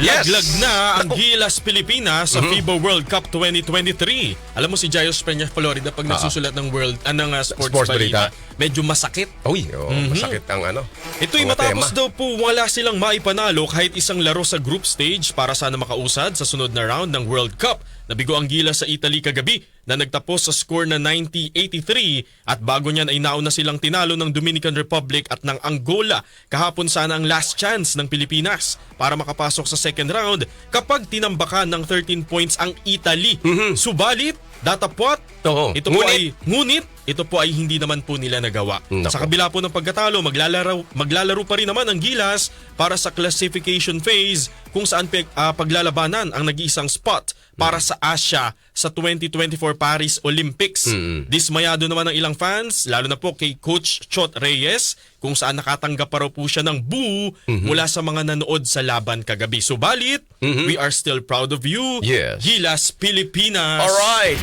Yes. Laglag na ang Gilas Pilipinas sa FIBA World Cup 2023. Alam mo si Jaios Peña Florida pag nagsusulat ng world uh, sports, Sports balita, balita. medyo masakit. Uy, oh, masakit ang ano. Ito'y matapos tema. daw po wala silang maipanalo kahit isang laro sa group stage para sana makausad sa sunod na round ng World Cup. Nabigo ang Gilas sa Italy kagabi na nagtapos sa score na 90-83 at bago niyan ay nauna silang tinalo ng Dominican Republic at ng Angola. Kahapon sana ang last chance ng Pilipinas para makapasok sa second round kapag tinambakan ng 13 points ang Italy. Subalit, datapwat. Oo. ito po Ngunit- ay ngunit ito po ay hindi naman po nila nagawa. Nako. Sa kabila po ng pagkatalo, maglalaro, maglalaro pa rin naman ang Gilas para sa classification phase kung saan pe, ah, paglalabanan ang nag-iisang spot para sa Asia sa 2024 Paris Olympics. Dismayado naman ang ilang fans, lalo na po kay Coach Chot Reyes, kung saan nakatanggap pa raw po siya ng boo mula sa mga nanood sa laban kagabi. Subalit, we are still proud of you, Yes. Gilas Pilipinas. Alright.